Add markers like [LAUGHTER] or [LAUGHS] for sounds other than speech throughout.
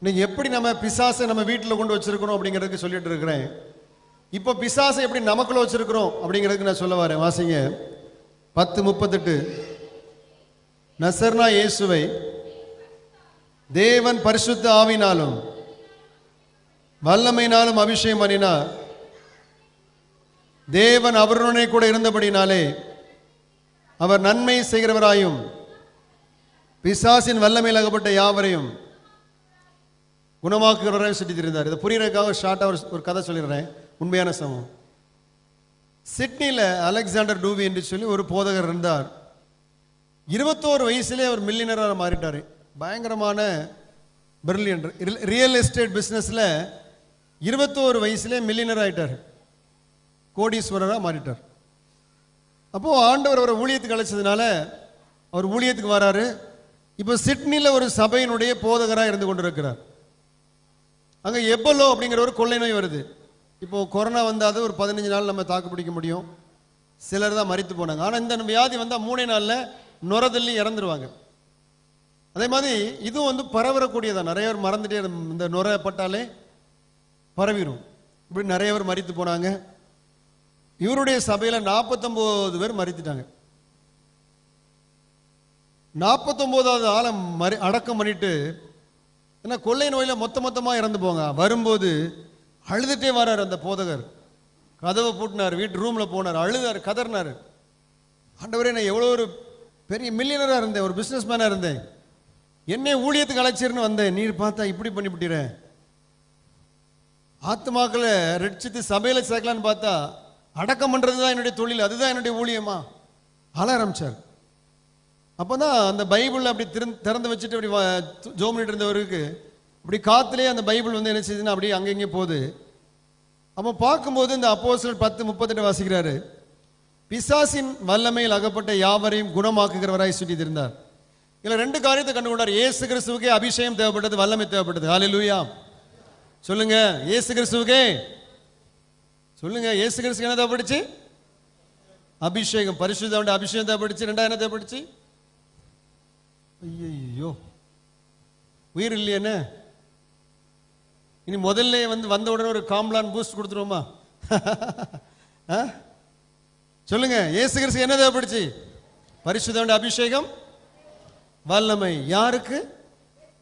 இன்னைக்கு எப்படி நம்ம பிசாசை நம்ம வீட்டில் கொண்டு வச்சிருக்கிறோம் அப்படிங்கிறதுக்கு சொல்லிட்டு இருக்கிறேன். இப்போ பிசாசை எப்படி நமக்குள்ள வச்சிருக்கிறோம் அப்படிங்கிறதுக்கு நான் சொல்ல வரேன். வாசிங்க. பத்து முப்பத்தெட்டு. நசர்னா இயேசுவை தேவன் பரிசுத்த ஆவினாலும் வல்லமையினாலும் அபிஷேகம் பண்ணினார். தேவன் அவருடனே கூட இருந்தபடினாலே அவர் நன்மை செய்கிறவராயும் பிசாசின் வல்லமையில் அகப்பட்ட யாவரையும் குணமாக்குகிறவரையும் சுற்றி திரிந்தார் இதை புரியறதுக்காக ஷார்ட்டாக ஒரு ஒரு கதை சொல்லிடுறேன். உண்மையான சமம். சிட்னியில் அலெக்சாண்டர் டூவி என்று சொல்லி ஒரு போதகர் இருந்தார். இருபத்தோரு வயசுலேயே அவர் மில்லினராக மாறிட்டார். பயங்கரமான பிரில்லியன் ரியல் எஸ்டேட் பிஸ்னஸில் இருபத்தோரு வயசுலேயே மில்லியனர் ஆகிட்டார் கோடீஸ்வரராக மாறிட்டார். அப்போது ஆண்டவர் அவரை ஊழியத்துக்கு அழைச்சதுனால அவர் ஊழியத்துக்கு வராரு. இப்போ சிட்னியில் ஒரு சபையினுடைய போதகராக இருந்து கொண்டிருக்கிறார். அங்கே எப்பலோ அப்படிங்கிற ஒரு கொள்ளை நோய் வருது. இப்போ கொரோனா வந்தாது ஒரு பதினஞ்சு நாள் நம்ம தாக்கு பிடிக்க முடியும். சிலர் தான் மறித்து போனாங்க. ஆனால் இந்த வியாதி வந்தால் மூணே நாளில் நுரதள்ளி இறந்துருவாங்க. அதே மாதிரி இதுவும் வந்து பரவரக்கூடியதான் நிறைய பேர் மறந்துட்டே இந்த நுரை பட்டாலே பரவிடும் இப்படி நிறைய பேர் மறித்து போனாங்க. இவருடைய சபையில் நாற்பத்தொம்போது பேர் மறித்துட்டாங்க நாற்பத்தொம்போதாவது ஆளை மறி அடக்கம் பண்ணிட்டு ஏன்னா கொள்ளை நோயில் மொத்த மொத்தமாக இறந்து போங்க. வரும்போது அழுதுட்டே வரார் அந்த போதகர். கதவை பூட்டினார் வீட்டு ரூமில் போனார் அழுதார் கதறினார். ஆண்டவரே நான் எவ்வளோ ஒரு பெரிய மில்லியனராக இருந்தேன் ஒரு பிஸ்னஸ் மேனாக இருந்தேன். என்னை ஊழியத்துக்கு அழைச்சிருன்னு வந்தேன். நீர் பார்த்தா இப்படி பண்ணிவிட்டீர ஆத்மாக்களை ரட்சித்து சபையில் சேர்க்கலான்னு பார்த்தா அடக்கம் பண்ணுறது தான் என்னுடைய தொழில் அதுதான் என்னுடைய ஊழியமா? அழ ஆரம்பிச்சார் அப்போ தான் அந்த பைபிள் அப்படி திறந்து திறந்து வச்சுட்டு அப்படி வ- ஜோம் பண்ணிட்டு இருந்தவருக்கு இப்படி காத்துலேயே அந்த பைபிள் வந்து என்ன செய்யுதுன்னா அப்படியே அங்கங்கே போகுது அப்போ பார்க்கும்போது இந்த அப்போஸ்தலர் பத்து முப்பத்தெட்டு வாசிக்கிறாரு. பிசாசின் வல்லமையில் அகப்பட்ட யாவரையும் குணமாக்குகிறவராய் சுற்றி இருந்தார் இதில் ரெண்டு காரியத்தை கண்டுகொண்டார். இயேசு கிறிஸ்துவுக்கே அபிஷேகம் தேவைப்பட்டது வல்லமை தேவைப்பட்டது. ஹalleluya சொல்லுங்க. இயேசு கிறிஸ்துவுக்கே. சொல்லுங்க. இயேசு கிறிஸ்துக்கு என்ன தேவைப்படுச்சு? அபிஷேகம். பரிசுத்தாவுடைய அபிஷேகம் தேவைப்படுச்சு. ரெண்டாவது என்ன தேவைப்படுச்சு? ஐயோ உயிர் இல்லையேன்னு இனி முதல்ல வந்து வந்த உடனே ஒரு காம்லான் பூஸ்ட் கொடுத்துருவோமா? [LAUGHS] ஆ? சொல்லுங்க ஏசு கிறிஸ்து என்ன தேவைப்படுச்சு பரிசுத்தாவுடைய அபிஷேகம்? வல்லமை. யாருக்கு?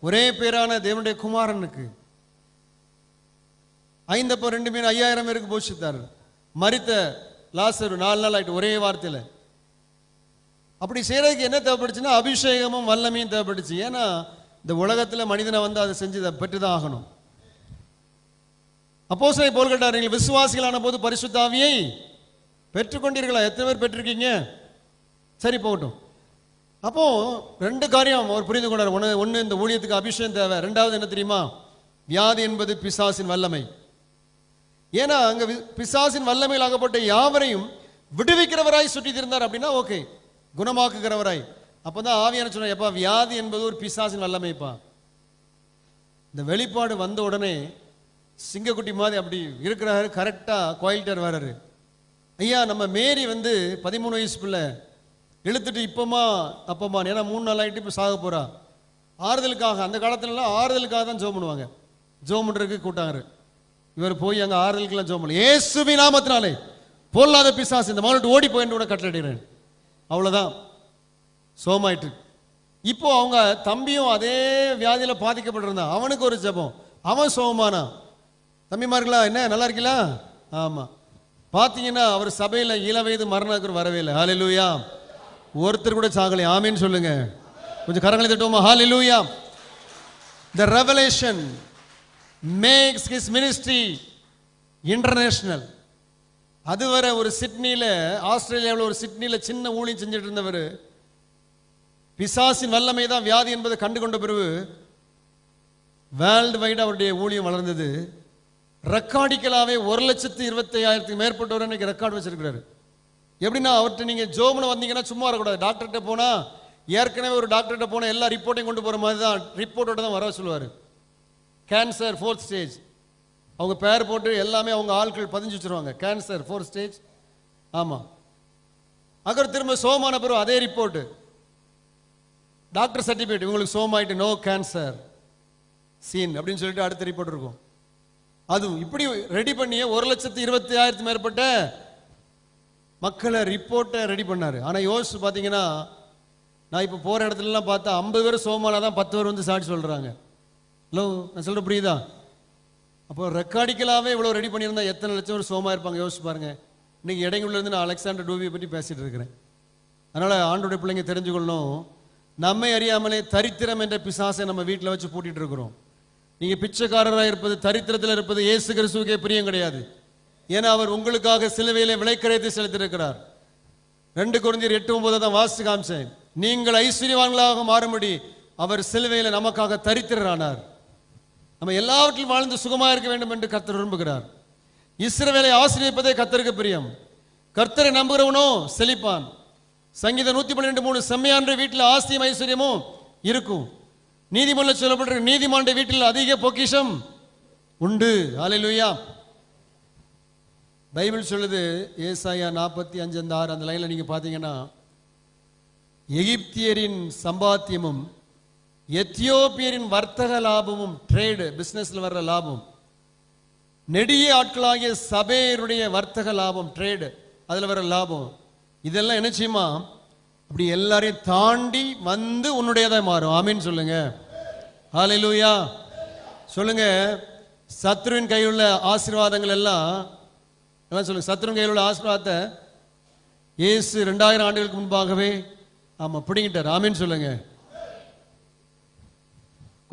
ஒரே பேரான தேவனுடைய குமாரனுக்கு. ஐந்தப்போ ரெண்டு மீன் ஐயாயிரம் பேருக்கு போஷித்தார். மறித்த லாசரு நாலு நாள் ஆகிட்டு ஒரே வார்த்தையில் அப்படி செய்கிறதுக்கு என்ன தேவைப்படுச்சுன்னா அபிஷேகமும் வல்லமையும் தேவைப்படுச்சு. ஏன்னா இந்த உலகத்தில் மனிதனை வந்து அதை செஞ்சு பெற்று தான் ஆகணும். அப்போ சரி போல் கேட்டார் நீங்கள் விசுவாசிகளான போது பரிசுத்தாவியை பெற்றுக்கொண்டீர்களா எத்தனை பேர் பெற்றிருக்கீங்க? சரி போகட்டும். அப்போ ரெண்டு காரியம் அவர் புரிந்து கொண்டார். ஒன்று ஒன்று இந்த ஊழியத்துக்கு அபிஷேகம் தேவை. ரெண்டாவது என்ன தெரியுமா? வியாதி என்பது பிசாசின் வல்லமை. ஏன்னா அங்கே வி- பிசாசின் வல்லமையில் ஆகப்பட்ட யாவரையும் விடுவிக்கிறவராய் சுற்றி இருந்தார் அப்படின்னா ஓகே. குணமாக்குகிறவராய். அப்போ தான் ஆவியான சொன்னார்? எப்பா வியாதி என்பது ஒரு பிசாசின் வல்லமைப்பா. இந்த வெளிப்பாடு வந்த உடனே சிங்கக்குட்டி மாதிரி அப்படி இருக்கிறாரு கரெக்டாக கோயில்கிட்ட வர்றாரு ஐயா நம்ம மேரி வந்து பதிமூணு வயசு பிள்ளை இழுத்துட்டு இப்போமா அப்போமா ஏன்னா மூணு நாள் ஆகிட்டு இப்போ சாக போகிறா ஆறுதலுக்காக அந்த காலத்துலலாம் ஆறுதலுக்காக தான் ஜோம் பண்ணுவாங்க. ஜோம் பண்ணுறதுக்கு கூட்டாங்க இவர் போய் அங்கே ஆறுதலுக்கெல்லாம் ஜோம் பண்ணல. ஏசுவி நாமத்தினாலே பொல்லாத பிசாசு இந்த மாவட்டம் ஓடி போயின்னு கூட கட்டளையிடுறேன் அவ்வளோதான் சோமாயிட்டு. இப்போ அவங்க தம்பியும் அதே வியாதியில் பாதிக்கப்பட்டிருந்தான். அவனுக்கு ஒரு ஜெபம். அவன் சோமானா? தம்பிமார்களா என்ன நல்லா இருக்கீங்களா? ஆமாம் பார்த்தீங்கன்னா அவர் சபையில் இள வயது மரணாக்கர் வரவே இல்லை. ஹாலிலூயா ஒருத்தர் கூட சாகலை. ஆமின்னு சொல்லுங்க. கொஞ்சம் கரங்களை தட்டுவோமா? Hallelujah the revelation makes his ministry international அதுவரை ஒரு சிட்னியில் ஆஸ்திரேலியாவில் ஒரு சிட்னியில் சின்ன ஊழியம் செஞ்சுட்டு இருந்தவர் பிசாசின் வல்லமை தான் வியாதி என்பதை கண்டு கொண்ட பிறகு வேர்ல்டு வைடு அவருடைய ஊழியம் வளர்ந்தது. ரெக்கார்டிக்கலாவே ஒரு லட்சத்து இருபத்தி ஐயாயிரத்துக்கு மேற்பட்டவர் இன்னைக்கு ரெக்கார்டு வச்சிருக்கிறாரு. எப்படின்னா அவர்கிட்ட நீங்கள் ஜோமில் வந்தீங்கன்னா சும்மா வரக்கூடாது. டாக்டர்கிட்ட போனால் ஏற்கனவே ஒரு டாக்டர்கிட்ட போனால் எல்லா ரிப்போர்ட்டையும் கொண்டு போகிற மாதிரி தான் ரிப்போர்ட்டோட தான் வர சொல்லுவார். கேன்சர் ஃபோர்த் ஸ்டேஜ் அவங்க பேர் போட்டு எல்லாமே அவங்க ஆட்கள் பதிஞ்சு வச்சிருவாங்க. கேன்சர் ஃபோர் ஸ்டேஜ் ஆமாம் அப்புறம் திரும்ப சோமான பிறகு அதே ரிப்போர்ட்டு டாக்டர் சர்டிஃபிகேட் இவங்களுக்கு சோமாயிட்டு நோ கேன்சர் சீன் அப்படின்னு சொல்லிட்டு அடுத்த ரிப்போர்ட் இருக்கும். அதுவும் இப்படி ரெடி பண்ணியே ஒரு லட்சத்து இருபத்தி ஆயிரத்து மேற்பட்ட மக்களை ரிப்போர்ட்டை ரெடி பண்ணார். ஆனால் யோசிச்சு பார்த்தீங்கன்னா நான் இப்போ போகிற இடத்துலலாம் பார்த்தா ஐம்பது பேர் சோமானா தான் பத்து பேர் வந்து சாட்சி சொல்கிறாங்க ஹலோ நான் சொல்கிறேன் புரியுதா? அப்போ ரெக்கார்டிக்கலாகவே இவ்வளோ ரெடி பண்ணியிருந்தா எத்தனை லட்சம் ஒரு சோமா இருப்பாங்க? யோசிச்சு பாருங்க. இன்னைக்கு இடைங்குள்ள இருந்து நான் அலெக்சாண்டர் டூவியை பற்றி பேசிட்டு இருக்கிறேன். அதனால் ஆண்டோடைய பிள்ளைங்க தெரிஞ்சுக்கொள்ளணும். நம்மை அறியாமலே தரித்திரம் என்ற பிசாசை நம்ம வீட்டில் வச்சு பூட்டிகிட்டு இருக்கிறோம். நீங்கள் பிச்சைக்காரராக இருப்பது தரித்திரத்தில் இருப்பது இயேசு கிறிஸ்துவுக்கே பிரியம் கிடையாது. ஏன்னா அவர் உங்களுக்காக சிலுவையில் விலைக்கரையத்தை செலுத்தியிருக்கிறார். ரெண்டு குழந்தையர் எட்டு ஒன்பதை தான் வாசித்து காமிச்சேன். நீங்கள் ஐஸ்வர்யவான்களாக மாறும்படி அவர் சிலுவையில் நமக்காக தரித்திரரானார். நம்ம எல்லாவற்றிலும் வாழ்ந்து சுகமாக இருக்க வேண்டும் என்று கர்த்தர் விரும்புகிறார். இஸ்ரவேலை ஆசிரியப்பதே கர்த்தருக்கு பிரியம். கர்த்தரை நம்புகிறவனோ செழிப்பான். சங்கீதம் நூத்தி பன்னிரெண்டு மூணு செம்மையான வீட்டில் ஆஸ்தியும் ஐஸ்வர்யமும் இருக்கும். நீதிமன்ற சொல்லப்பட்ட நீதிமாண்ட வீட்டில் அதிக பொக்கிஷம் உண்டு. ஹalleluya. பைபிள் சொல்லுது ஏசாயா நாற்பத்தி அஞ்சு அந்த ஆறு அந்த லைனில் நீங்கள் பார்த்தீங்கன்னா எகிப்தியரின் சம்பாத்தியமும் எத்தியோப்பியரின் வர்த்தக லாபமும் ட்ரேடு பிஸ்னஸில் வர்ற லாபம். நெடிய ஆட்களாகிய சபையருடைய வர்த்தக லாபம் ட்ரேடு அதுல வர லாபம். இதெல்லாம் என்ன செய்யுமா? அப்படி எல்லாரையும் தாண்டி வந்து உன்னுடையதா மாறும். ஆமீன் சொல்லுங்க. ஹalleluya சொல்லுங்க. சத்ருவின் கையில் உள்ள ஆசீர்வாதங்கள் எல்லாம் எல்லாம் சொல்லுங்க. சத்ருவின் கையில் உள்ள ஆசீர்வாதத்தை இயேசு ரெண்டாயிரம் ஆண்டுகளுக்கு முன்பாகவே ஆமாம் பிடிங்கிட்டார். ஆமீன் சொல்லுங்க.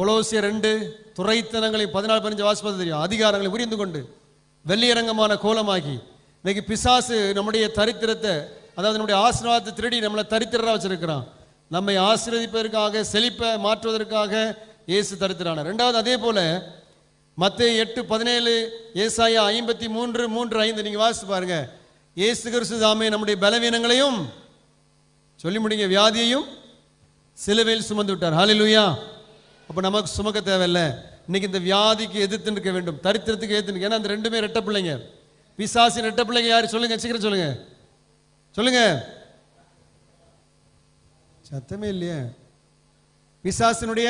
கொலோசிய ரெண்டு துறைத்தனங்களை பதினாலு பதினஞ்சு வாசிப்பது தெரியும். அதிகாரங்களை புரிந்து கொண்டு வெள்ளியரங்கமான கோலமாகி இன்னைக்கு பிசாசு நம்முடைய தரித்திரத்தை அதாவது நம்முடைய ஆசீர்வாதத்தை திருடி நம்மளை தரித்திரராக வச்சிருக்கிறான். நம்மை ஆசீர்வதிப்பதற்காக செழிப்பை மாற்றுவதற்காக இயேசு தரித்திரான ரெண்டாவது அதே போல மத்திய எட்டு பதினேழு ஏசாயா ஐம்பத்தி மூன்று மூன்று ஐந்து நீங்கள் வாசித்து பாருங்க. ஏசு கிறிஸ்து தாமே நம்முடைய பலவீனங்களையும் சொல்லி முடிங்க வியாதியையும் சிலுவையில் சுமந்து விட்டார். ஹalleluya. அப்போ நமக்கு சுமக்க தேவையில்ல. இன்னைக்கு இந்த வியாதிக்கு எதிர்த்து நிற்க வேண்டும். தரித்திரத்துக்கு எதிர்த்து நிற்க. ஏன்னா அந்த ரெண்டுமே ரெட்ட பிள்ளைங்க. பிசாசின் ரெட்ட பிள்ளைங்க யாரு? சொல்லுங்க சீக்கிரம் சொல்லுங்க. சொல்லுங்க. சத்தமே இல்லையே. பிசாசினுடைய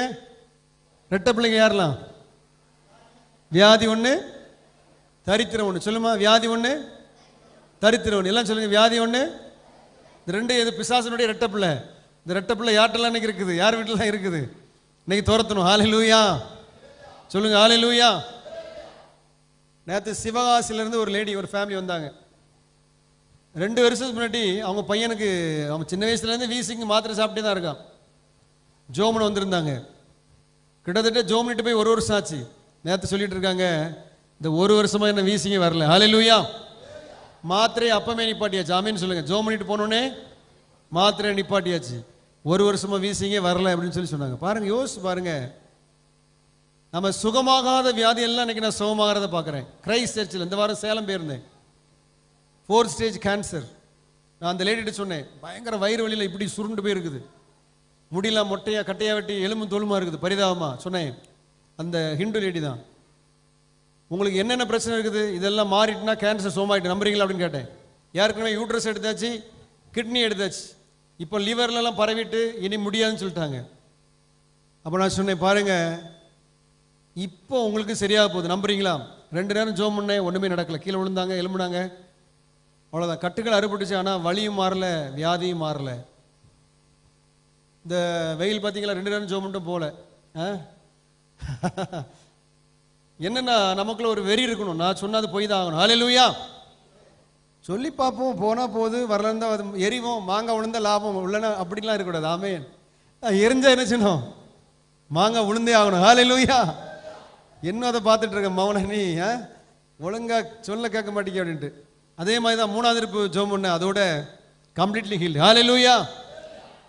ரெட்ட பிள்ளைங்க யாரெல்லாம்? வியாதி ஒன்று தரித்திரம் ஒன்று சொல்லுமா வியாதி ஒன்று தரித்திரம் ஒன்று எல்லாம் சொல்லுங்க வியாதி ஒன்று இந்த ரெண்டு எது பிசாசனுடைய ரெட்டப்பிள்ளை இந்த ரெட்ட பிள்ளை யார்ட்டெல்லாம் இன்னைக்கு இருக்குது? யார் வீட்டிலலாம் இருக்குது? இன்னைக்கு துரத்தணும். ஹாலை லூயா சொல்லுங்க ஹாலை லூயா நேற்று சிவகாசிலேருந்து ஒரு லேடி ஒரு ஃபேமிலி வந்தாங்க. ரெண்டு வருஷத்துக்கு முன்னாடி அவங்க பையனுக்கு அவங்க சின்ன வயசுலேருந்து வீசிங்க மாத்திரை சாப்பிட்டே தான் இருக்கான். ஜோமன் வந்திருந்தாங்க. கிட்டத்தட்ட ஜோமனிட்டு போய் ஒரு வருஷம் ஆச்சு. நேற்று சொல்லிட்டு இருக்காங்க இந்த ஒரு வருஷமா என்ன வீசிங்க வரல. ஹாலே லூயா மாத்திரை அப்பமே நிப்பாட்டியாச்சு. ஆமீன்னு சொல்லுங்க. ஜோமனிட்டு போனோடனே மாத்திரை நிப்பாட்டியாச்சு. ஒரு வருஷமா வீசிங்க வரல அப்படின்னு சொல்லி சொன்னாங்க. பாருங்க யோசிச்சு பாருங்க. நம்ம சுகமாகாத வியாதி எல்லாம் இன்னைக்கு நான் சுகமாகறத பார்க்குறேன் கிரைஸ்ட் சர்ச்சில் இந்த வாரம் சேலம் போயிருந்தேன். ஃபோர்த் ஸ்டேஜ் கேன்சர் நான் அந்த லேடிட்டு சொன்னேன் பயங்கர வயிறு வலியில் இப்படி சுருண்டு போயிருக்குது. முடியெல்லாம் மொட்டையாக கட்டையாக வெட்டி எலும்பு தோலுமா இருக்குது பரிதாபமாக சொன்னேன். அந்த ஹிந்து லேடி தான். உங்களுக்கு என்னென்ன பிரச்சனை இருக்குது? இதெல்லாம் மாறிட்டுனா கேன்சர் சோமாயிட்டு நம்புறீங்களா? அப்படின்னு கேட்டேன். ஏற்கனவே யூட்ரஸ் எடுத்தாச்சு? கிட்னி எடுத்தாச்சு? இப்போ லிவர்லலாம் பரவிட்டு இனி முடியாதுன்னு சொல்லிட்டாங்க. அப்போ நான் சொன்னேன் பாருங்க இப்போ உங்களுக்கு சரியாக போகுது. நம்புறீங்களா? ரெண்டு நேரம் ஜோம் பண்ணேன் ஒன்றுமே நடக்கலை. கீழே விழுந்தாங்க எலும்புனாங்க அவ்வளோதான் கட்டுகள் அறுபட்டுச்சு ஆனால் வலியும் மாறல வியாதியும் மாறல. இந்த வெயில் பார்த்தீங்களா ரெண்டு நேரம் ஜோம் மட்டும் போகல ஆ? [LAUGHS] என்னன்னா நமக்குள்ள ஒரு வெறி இருக்கணும். நான் சொன்னது போய் தான் ஆகணும். ஹalleluya சொல்லி பார்ப்போம் போனால் போகுது வரலன்னா அது எரிவோம் மாங்காய் உளுந்த லாபம் உள்ளனா அப்படிலாம் இருக்கக்கூடாது. ஆமேன். எரிஞ்சா என்ன செய்யணும் மாங்காய் உளுந்தே ஆகணும். ஹalleluya. இன்னும் அதை பார்த்துட்டு இருக்க மௌன நீ ஆ? சொல்ல கேட்க மாட்டேங்க அப்படின்ட்டு. அதே மாதிரி தான் மூணாவது இருப்பு ஜோம் ஒன்று அதோட கம்ப்ளீட்லி ஹீல் லூயா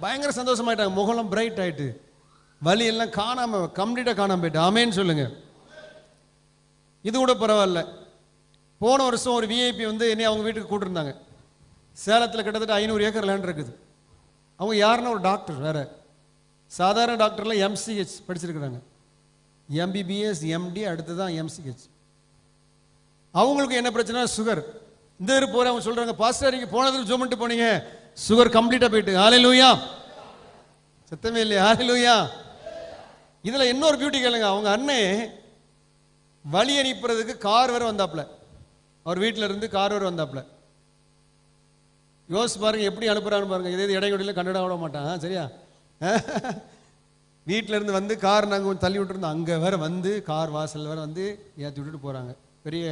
பயங்கர சந்தோஷமாயிட்டாங்க. முகலம் பிரைட் ஆகிட்டு வலி எல்லாம் காணாமல் கம்ப்ளீட்டாக காணாமல் போயிட்டு. ஆமேன்னு சொல்லுங்கள் இது கூட பரவாயில்ல. போன வருஷம் ஒரு விஐபி வந்து என்னை அவங்க வீட்டுக்கு கூட்டிருந்தாங்க. சேலத்தில் கிட்டத்தட்ட ஐநூறு ஏக்கர் லேண்ட் இருக்குது. அவங்க யாருன்னா ஒரு டாக்டர் வேற. சாதாரண டாக்டரில் எம்சிஹெச் படிச்சிருக்கிறாங்க. எம்பிபிஎஸ் எம்டி அடுத்து தான் எம்சிஹெச் அவங்களுக்கு என்ன பிரச்சனை சுகர் இந்த இரு போற அவங்க சொல்றாங்க பாஸ்டர் நீங்க போனதுக்கு ஜோம் போனீங்க. சுகர் கம்ப்ளீட்டா போயிட்டு. ஹalleluya சத்தமே இல்லையா. ஹalleluya இதுல இன்னொரு பியூட்டி கேளுங்க. அவங்க அண்ணே வழி அனுப்புறதுக்கு கார் வேற வந்தாப்புல. அவர் வீட்டில் இருந்து கார் வந்தாப்புல. யோசிச்சு பாருங்க எப்படி அனுப்புறான்னு பாருங்க. இதே இடைவெளியில் கண்டுட விட மாட்டான். சரியா? வீட்டில இருந்து வந்து கார் நாங்கள் கொஞ்சம் தள்ளி விட்டுருந்தோம். அங்கே வேற வந்து கார் வாசல் வேற வந்து ஏற்றி விட்டுட்டு போறாங்க. பெரிய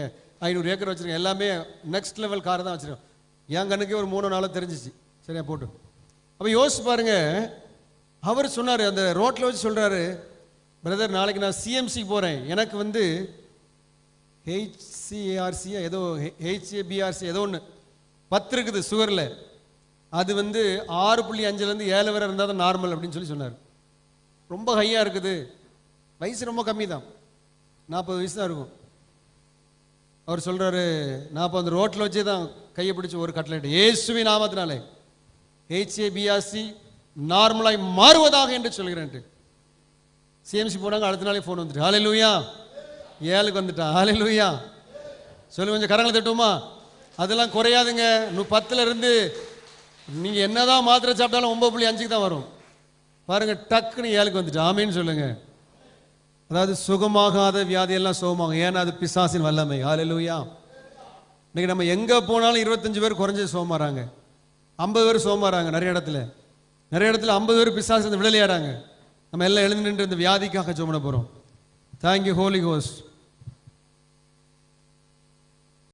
ஐநூறு ஏக்கர் வச்சுருக்கோம் எல்லாமே நெக்ஸ்ட் லெவல் கார் தான் வச்சிருக்கோம். என் கண்ணுக்கே ஒரு மூணு நாளாக தெரிஞ்சிச்சு. சரியா போட்டு. அப்போ யோசிச்சு பாருங்க. அவர் சொன்னார் அந்த ரோட்டில் வச்சு சொல்கிறாரு பிரதர் நாளைக்கு நான் சிஎம்சிக்கு போகிறேன் எனக்கு வந்து ஹெச்சிஏஆர்சி ஏதோ ஹெச்ஏபிஆர்சி ஏதோ ஒன்று பத்து இருக்குது சுகரில். அது வந்து ஆறு புள்ளி அஞ்சுலேருந்து ஏழு வரை இருந்தால் தான் நார்மல் அப்படின்னு சொல்லி சொன்னார். ரொம்ப ஹையாக இருக்குது. வயசு ரொம்ப கம்மி தான். நாற்பது வயசு தான் இருக்கும். அவர் சொல்கிறாரு நான் இப்போ அந்த ரோட்டில் வச்சே தான் கையை பிடிச்சி ஒரு கட்லெட் ஏசுவி நாமத்தினாலே. ஹெச்ஏபிஆர்சி நார்மலாய் மாறுவதாக என்று சொல்கிறேன்ட்டு. சிஎம்சி போனாங்க அடுத்த நாளே ஃபோன் வந்துட்டு ஹலோ லூயா ஏழுக்கு வந்துட்டான். ஆலை லூயா சொல்லு கொஞ்சம் கரங்களை தட்டுமா அதெல்லாம் குறையாதுங்க. நு பத்துல இருந்து நீங்க என்னதான் மாத்திரை சாப்பிட்டாலும் ஒம்பது புள்ளி அஞ்சுக்கு தான் வரும். பாருங்கள் டக்குன்னு ஏழுக்கு வந்துட்டு ஆமின்னு சொல்லுங்க. அதாவது சுகமாகாத வியாதியெல்லாம் சுகமாகும். ஏன்னா அது பிசாசின் வல்லமை. ஆலை லூயா இன்னைக்கு நம்ம எங்கே போனாலும் இருபத்தஞ்சு பேர் குறைஞ்சது சோமாறாங்க. ஐம்பது பேர் சோமாறாங்க நிறைய இடத்துல. நிறைய இடத்துல ஐம்பது பேர் பிசாசு விடலையாடாங்க நம்ம எல்லாம் எழுந்து நின்று இந்த வியாதிக்காக ஜோம் போகிறோம் தேங்க்யூ ஹோலி ஹோஸ்ட்